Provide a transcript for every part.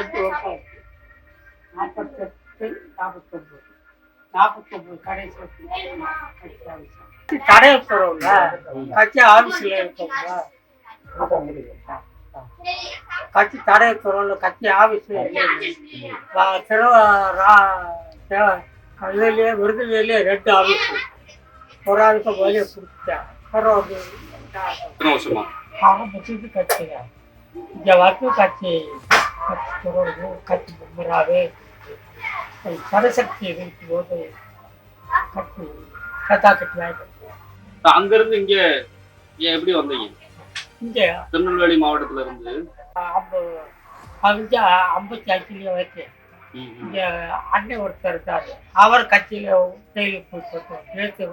வருஷம் ஆச்சு. நாற்பத்தெட்டு நாற்பத்தொம்பது நாற்பத்தொம்பது கடைசி கடை இருக்கிறோம்ல கட்சி ஆஃபீஸில் இருக்கோம்ல கட்சி தடை இருக்கிறோம்ல கட்சி ஆஃபீஸில் இதுலேயே விருதுலேயே ரெண்டு ஆஃபீஸ் ஒரு ஆளுக்கு வெளியே கொடுத்துட்டேன் ஆரம்பிச்சது கட்சிங்க இங்கே வந்து கட்சி கட்சி தொடர்பு கட்சி மெம்பராகவே சரசக்தி இருக்கும்போது கட்சி கதா கட்சி ஆகிட்டு அங்க இருந்து இங்க எப்படி வந்தீங்க? இங்கே திருநெல்வேலி மாவட்டத்துல இருந்து? அஞ்சு ஐம்பத்தி அஞ்சுலேயே வச்சு. இங்கே அண்ணன் ஒருத்தர் இருக்காரு. அவர் கட்சியில் ஜெயிலுக்கு போய் போட்டோம் நேற்று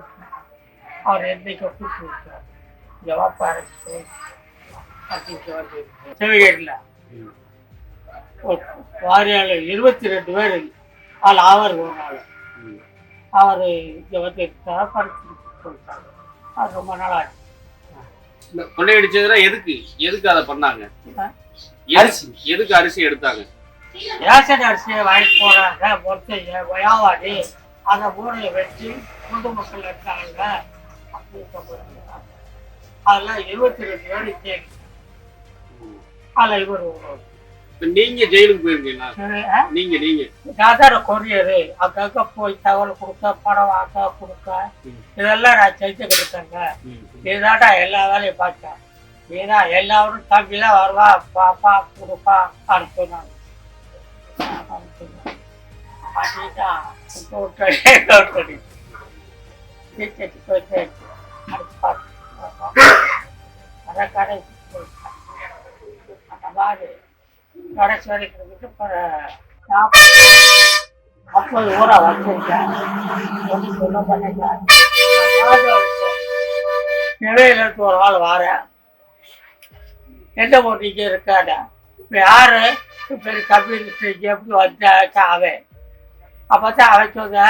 அவர் என்னைக்கு கூப்பிட்டு விட்டார் அரசு. அப்படின்னு சிவகேரியில் ம். வாரியாளர் இருபத்தி ரெண்டு பேர் அதில் அவர் ஒரு. அவர் இங்கே வந்து படிச்சு போயிட்டாங்க அது ரொம்ப நாள் ஆச்சு இந்த கொள்ளையடிச்சதுல எதுக்கு? எதுக்கு அதை பண்ணாங்க? ஆ? எதுக்கு? அரிசி. எடுத்தாங்க? ரேஷன் அரிசியை வாங்கிட்டு போறாங்க மொத்தம் வியாபாரி அந்த மூணையை வச்சு பொதுமக்கள் இருக்காங்க. அப்படின்னு சொல்றாங்க அதெல்லாம் இருபத்தி ரெண்டு பேர் அதில் இவர் நீங்க ஜெயிலுக்கு போயிருக்கீங்களா? நீங்க நீங்க. சாதாரண கொரியரு. அங்கங்க போய் தகவல் கொடுக்க படம் வாங்க கொடுக்க. இதெல்லாம் நான் செஞ்சு கொடுத்தேங்க. நீதாண்டா எல்லா வேலையும் பார்த்தேன். நீதான் எல்லாரும் தம்பி தான் வருவா பாப்பா கொடுப்பா அனுப்புனாங்க. அதான் கடைசி போயிட்டேன். அந்த மாதிரி. கடைசி வரைக்கும் நாற்பது அப்போது ஊரா வச்சிருக்கேன். ஒன்றும் சொல்ல பண்ணிட்டேன் நிலையிலிருந்து ஒரு ஆள் வாரேன். எந்த போட்டிக்கு இருக்காட இப்போ யாரு? பெரிய கம்யூனிஸ்ட் எப்படி வந்தாச்சா அவன். அப்போ தான் அவன் சொன்ன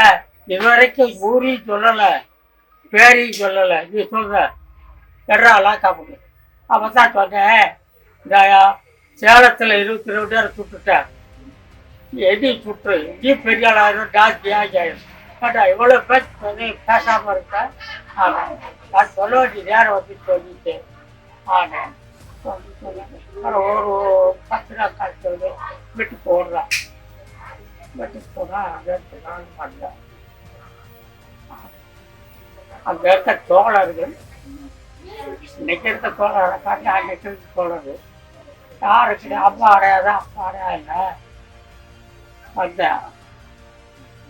இது வரைக்கும் ஊரையும் சொல்லலை பேரையும் சொல்லலை. நீ சொல்ற எட்ராலாம் கம்பெனி அப்போ தான் சொன்னேன் இந்த சேலத்தில் இருபத்தி ரெண்டு பேரை சுட்டுட்டேன் எது சுற்று இங்கேயும் பெரிய ஆளாயிரும் ஜாஸ்தி ஆகிடும் பட் இவ்வளோ பேச சொல்லி பேசாமல் இருக்கேன் ஆனால் நான் சொல்ல வேண்டிய நேரம் வந்து சொல்லிட்டேன் ஆனால் ஒரு பத்து நாள் கழிச்சு வந்து வீட்டுக்கு போடுறான் விட்டு போனால் அங்கே இருந்து பண்ணேன் அங்கே இருக்க தோழர்கள் இன்னைக்கு இருக்க தோழரை காட்டி அன்னைக்கு தோழர்கள் யாருக்கு அம்மா அடையாத அப்பா அடையா இல்லை வந்தேன்.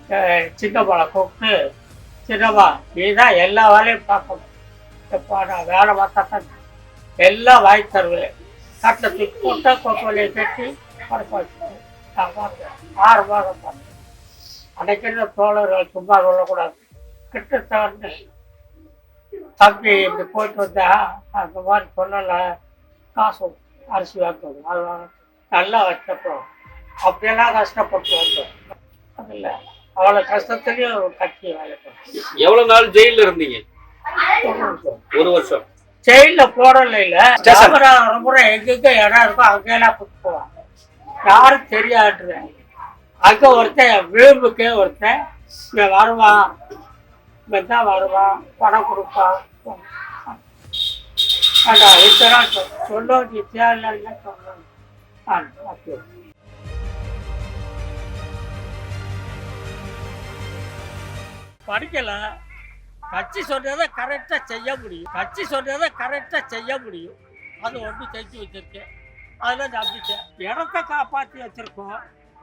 அஹ் சின்னம்மாவை கூப்பிட்டு சின்னம்மா நீ தான் எல்லா வேலையும் பார்க்கணும். எப்போ நான் வேலை பார்த்தா தான் எல்லாம் வாங்கி தருவேன். கட்டை தூக்கி போட்டா கொக்கோலையை கட்டி படுக்க வச்சுட்டு நான் பார்த்தேன் ஆறு மாதம் பார்த்தேன் அன்னைக்கு இருந்த தோழர்கள் சும்மா சொல்லக்கூடாது. கிட்ட தம்பி இப்படி போயிட்டு வந்தா அந்த மாதிரி சொல்லலை. காசு அரிசி வாங்குவது அது நல்லா வச்சப்போ அப்படியெல்லாம் கஷ்டப்பட்டு வந்தோம். அது இல்லை அவ்வளோ கஷ்டத்துலேயும் கட்சி வேலை. எவ்வளவு நாள் ஜெயில்ல இருந்தீங்க? ஒரு வருஷம். ஜெயில போடல இல்ல. முறை எங்கெங்க இடம் இருக்கோ அங்கெல்லாம் கூட்டு போவான் யாரும் தெரியாது அங்க ஒருத்தன் விளிம்புக்கே ஒருத்தன் இவன் வருவான். இவன் தான் வருவான் பணம் கொடுப்பான். அடா இத்தனை நீ தேவையில்லை சொல்லணும் படிக்கல கட்சி சொல்றதை கரெக்டாக செய்ய முடியும் கட்சி சொல்றதை கரெக்டாக செய்ய முடியும் அது ஒன்று செஞ்சு வச்சிருக்கேன் அதில் நம்பிக்கை இடத்த காப்பாற்றி வச்சிருக்கோம்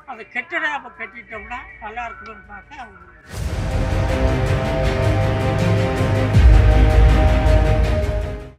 அந்த கெட்டிடம் நம்ம கட்டிட்டோம்னா நல்லா இருக்கணும்னு அவங்க